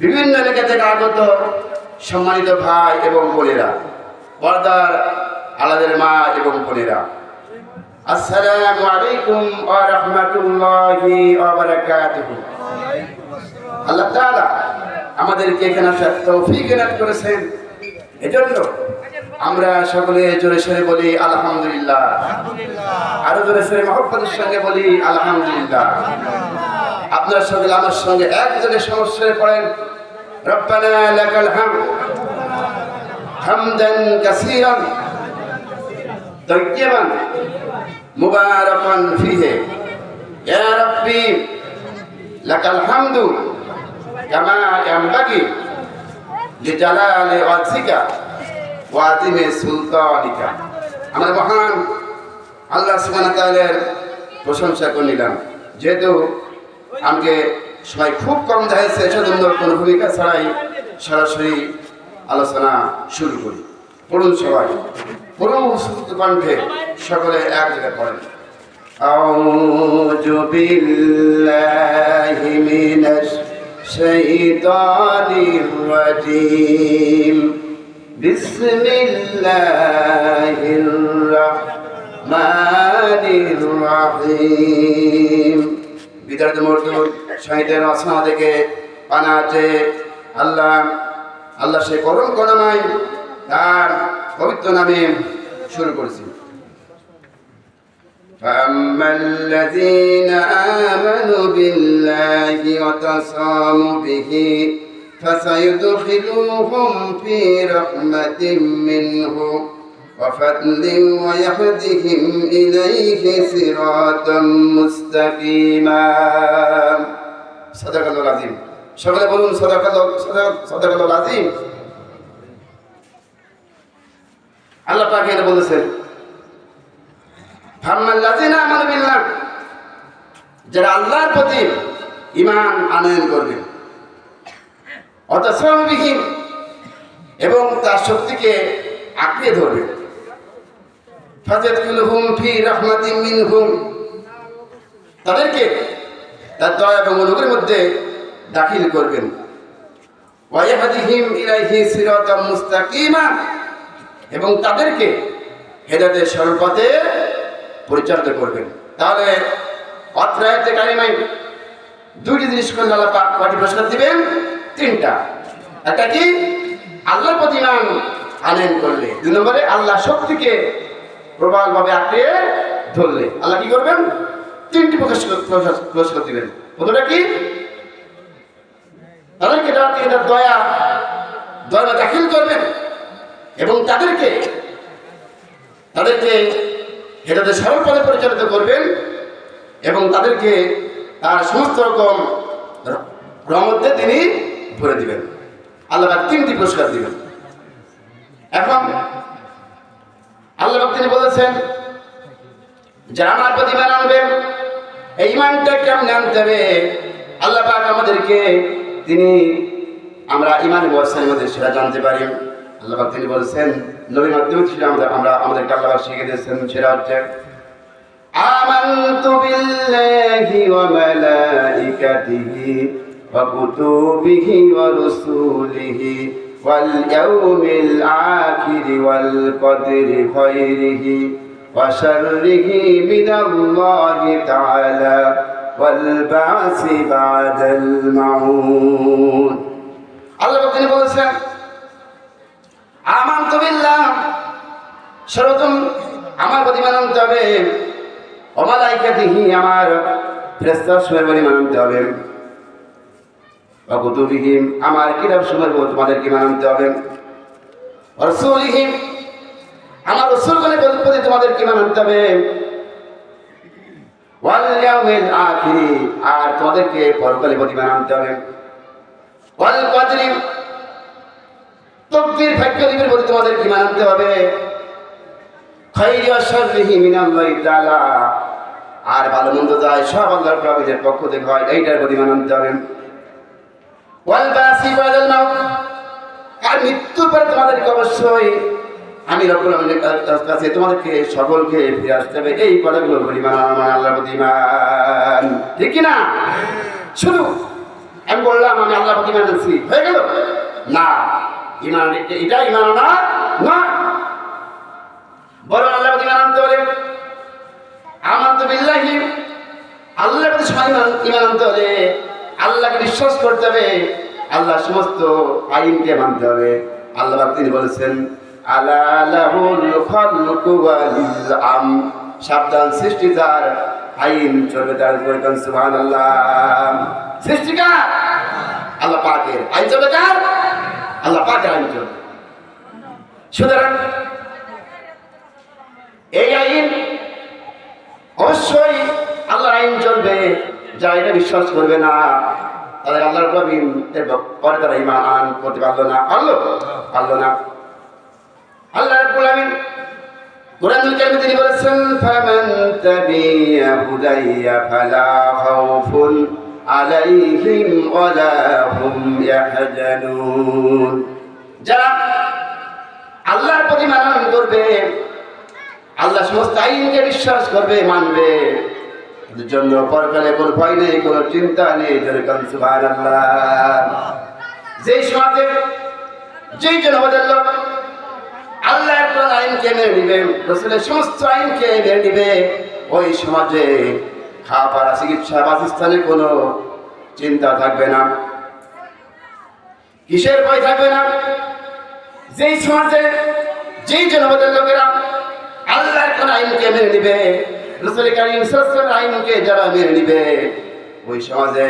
বিভিন্ন এলাকা থেকে আগত সম্মানিত ভাই এবং বোনেরা পর্দার আলাদের মা এবং বোনেরা, আসসালামু আলাইকুম ওয়া রাহমাতুল্লাহি ওয়া বারাকাতুহু। আল্লাহ তাআলা আমাদেরকে এখানে আসার তৌফিক এনায়েত করেছেন। এজন্য আমরা সকলে জোরে সরে বলি, আলহামদুলিল্লাহ। আরও জোরে সরে মহব্বতের সঙ্গে বলি, আলহামদুলিল্লাহ। আপনার সঙ্গে আমার সঙ্গে এক জায়গায় সমস্যায় পড়েন। রব্বানা লাকাল হাম। হামদান কাসীরান। তয়্যিবান মুবারাকান ফিহি। ইয়া রাব্বি, লাকাল হামদু কামা ইয়ানবাগি লিজালালি ওয়াজহিকা ওয়া আযিমি সুলতানিকা। আমরা মহান আল্লাহ সুবহানাহু ওয়া তাআলার প্রশংসা করে নিলাম যেহেতু আমাকে সময় খুব কম দেখাচ্ছে সেজন্য কোনো ভূমিকা ছাড়াই সরাসরি আলোচনা শুরু করি পড়ুন সবাই পড়ুন সুস্থ কণ্ঠে সকলে এক জায়গায় পড়েন أعوذ بالله من الشيطان الرجيم بسم الله الرحمن الرحيم বিদার্থ মজদুর শহীদের রচনা থেকে পানাতে আল্লাহ আল্লাহ সে করম করোনায় তার পবিত্র নামে শুরু করেছি فأما الذين آمنوا بالله وتصاموا به فسيدخلوهم في رحمة منه وفضل ويهدهم إليه صراطا مستقيما صدق الله العظيم সকলে বলুন صدق الله صدق الله العظيم আল্লাহ পাক এটা বলেছেন ফাম্মাল্লাযিনা আমানু বিল্লাহ যারা আল্লাহর প্রতি ঈমান আনয়ন করবে অতসবিহীন এবং তার শক্তিকে আঁকড়ে ধরবে ফাজাদকুলহুম ফি রাহমাতিন মিনহুম। তাদেরকে তার দয়া এবং অনুগ্রহের মধ্যে দাখিল করবেন। ওয়াইহাদিহিম ইলাইহি সিরাতাম মুস্তাকিমা। এবং তাদেরকে হেদাদের সরলপথে পরিচালিত করবেন। তাহলে অত্রায়তে কালিমাই দুইটি জিনিস করলে আল্লাহ পাক কয়টি পুরস্কার দিবেন? তিনটা। একটা কি? আল্লাহর প্রতি ইমান আনয়ন করলে। দুই নম্বরে আল্লাহ শক্তিকে প্রবলভাবে আঁকড়ে ধরলে। আল্লাহ কি করবেন? তিনটি পুরস্কার পুরস্কার দিবেন। প্রথমটা কি? তাদেরকে তারা দয়া দয়া দাখিল করবেন এবং তাদেরকে তাদেরকে হেটাতে সরল পথে পরিচালিত করবেন এবং তাদেরকে তার সমস্ত রকম রহমতে তিনি ভরে দিবেন। আল্লাহ তিনটি পুরস্কার দিবেন। এখন তিনি বলেছেন যারা আমার প্রতি ইমান আনবেন এই ইমানটা কেমন আনতে হবে আল্লাহ পাক আমাদেরকে তিনি আমরা ইমান ব্যবস্থার মধ্যে সেটা জানতে পারি আল্লাহ পাক তিনি বলেছেন নবীর মাধ্যমে ছিল আমরা আমরা আমাদেরকে আল্লাহ পাক শিখে দিয়েছেন সেটা হচ্ছে آمنت بالله وملائكته وكتبه ورسوله واليوم الآخر والقدر خيره وشره من الله تعالى والبعث بعد الموت আল্লাহ তিনি বলেছেন আমান বিল্লাহ সর্বপ্রথম আমার প্রতি মানতে হবে অমালাইকাতিহি আমার ফেরেস্তার সময় বলে মানতে হবে অকুতুবিহীন আমার কিতাব সময় তোমাদেরকে মানতে হবে। রসুলহীন আমার রসুলগুলি প্রতি তোমাদেরকে মানতে হবে। ওয়াল ইয়াউমিল আখিরি, আর তোমাদেরকে পরকালে প্রতি মানতে হবে। ওয়াল কদরি, তকদির প্রতি তোমাদেরকে মানতে হবে। খাইরি অশরিহি মিনাল্লাহি তাআলা, আর ভালো মন্দ যায় সব আল্লাহর প্রভুদের পক্ষ থেকে হয়, এইটার প্রতি মানতে হবে ওয়াল বাসি বাদাল মাউত আর মৃত্যুর পরে তোমাদেরকে অবশ্যই আমি তোমাদেরকে সকলকে ফিরে আসতে হবে। এই পরিমাণ আমার না শুধু আমি বললাম, আমি আল্লাহ না ইমান এটা না আল্লাহ আনতে হলে আমার তো বিল্লাহি আনতে হলে আল্লাহকে বিশ্বাস করতে হবে। আল্লাহ সমস্ত আইনকে মানতে হবে। আল্লাহ তিনি বলেছেন সাবধান সৃষ্টি তার আইন চলবে তার কোন সৃষ্টিকার? আল্লাহ পাকের আইন চলবে কার? আল্লাহ পাকের আইন চলবে। সুতরাং এই আইন অবশ্যই আল্লাহর আইন চলবে। যারা এটা বিশ্বাস করবে না, তাদের আল্লাহর প্রবীণ পরে তারা ইমান আন করতে পারল না। পারল? পারল না। আল্লাহ বলেছেন আল্লাহর প্রতি মানন করবে, আল্লাহ সমস্ত আইনকে বিশ্বাস করবে, মানবে। জন্য পরকালে কোনো ভয় নেই, কোনো চিন্তা নেই যেরকম আল্লাহ যেই সমাজে, যেই জনপদের লোক আল্লাহর কোন আইনকে মেনে নিবে, রসুলের সমস্ত আইনকে মেনে নিবে, ওই সমাজে পড়া চিকিৎসা বাসস্থানে কোনো চিন্তা থাকবে না। কিসের ভয় থাকবে না? যেই সমাজে, যেই জনপদের লোকেরা আল্লাহর কোন আইনকে মেনে নিবে রসুল কারিম সাল্লাল্লাহু আইনকে যারা মেনে নিবে, ওই সমাজে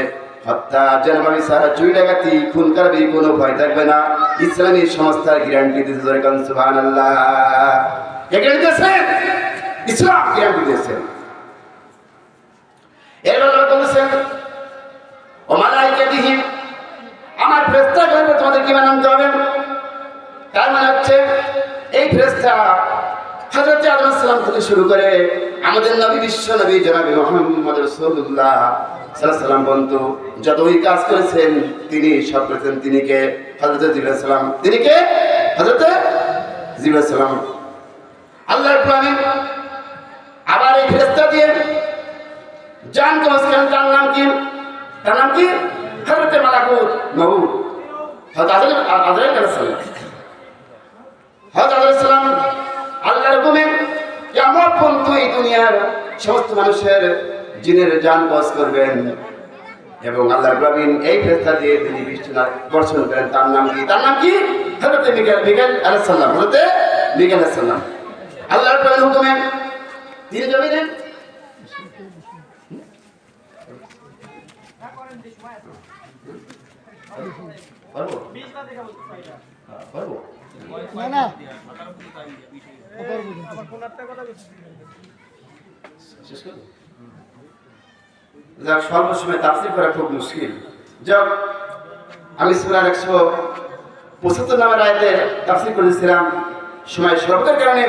হত্যা জনবাবি সারা চুই ডাকাতি, খুন কারবি কোনো ভয় থাকবে না। ইসলামী সংস্থার গ্যারান্টি দিতে ধরে কান, সুবহানাল্লাহ। কে গ্যারান্টি ইসলাম গ্যারান্টি দিয়েছেন এরপর আল্লাহ বলেছেন, ও মালাইকাতিহি, আমার ফেরেশতা করবে তোমাদের কি মানতে হবে? তার মানে হচ্ছে, এই ফেরেশতা হযরত আদম সালাম থেকে শুরু করে আমাদের নবী, বিশ্ব নবী জনাবি মোহাম্মদ সাল্লাল্লাহু সাল্লাম পর্যন্ত যত ওই কাজ করেছেন, তিনি সব করেছেন। তিনি কে? হযরত জিবরাইল সালাম। তিনি কে? হযরত জিবরাইল সালাম। প্রাণী। আবার এই ফেরেশতা দিয়ে জান কমাসকান তার নাম কি? তার নাম কি? হযরত মালাকুত মউত। হযরত আজরাইল আজরাইল সালাম। সালাম আল্লাহর পর্যন্ত এই দুনিয়ার সমস্ত মানুষের জিনের জান কস করবেন? এবং আল্লাহ প্রবীণ এই ফেরেশতা দিয়ে তিনি বৃষ্টিনা বর্ষণ করেন। তার নাম কি? তার নাম কি? হযরত মিকাইল মিকাইল আলাইহিস সালাম। হযরত মিকাইল আলাইহিস সালাম। প্রবীণ হুকুমে তিনি জমিনে যাক, সর্বসময় তাফসির করা খুব মুশকিল। যাক আমি সুরার একশো পঁচাত্তর নামের আয়তে তাফসির করেছিলাম। সময় স্বল্পতার কারণে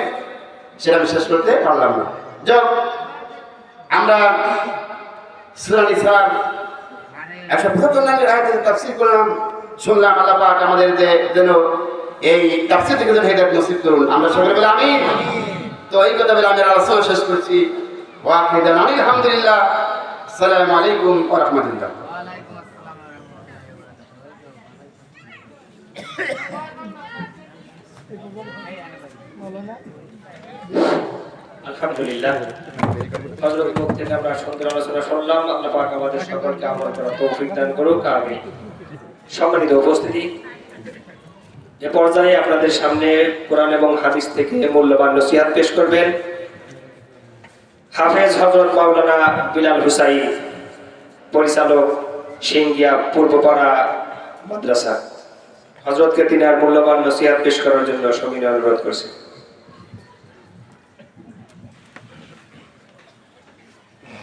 সেটা আমি শেষ করতে পারলাম না। যাক, আমরা সুরা নিসার একশো পঁচাত্তর নামের তাফসির করলাম। শুনলাম আল্লাহ পাক আমাদের যে যেন এই তাফসির থেকে যেন হেদায়ত নসিব করুন। আমরা সকলে বলে আমি তো এই কথা বলে আমি আলোচনা শেষ করছি। ওয়াকিদান আলহামদুলিল্লাহ। আসসালামু আলাইকুম ওয়া রাহমাতুল্লাহ। বলো না। সম্মানিত উপস্থিতি পর্যায়ে আপনাদের সামনে কোরআন এবং হাদিস থেকে মূল্যবান নসিহাত পেশ করবেন হাফেজ হজরত মাওলানা বিলাল হুসাইন, পরিচালক সিঙ্গিয়া পূর্বপাড়া মাদ্রাসা। হজরতকে তিনি আর মূল্যবান নসিহাত পেশ করার জন্য সমিন অনুরোধ করছেন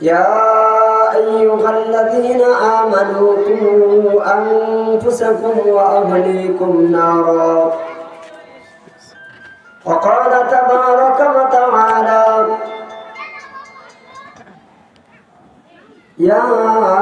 يا أيها الذين آمنوا قوا أنفسكم وأهليكم نارا. وقال تبارك وتعالى يا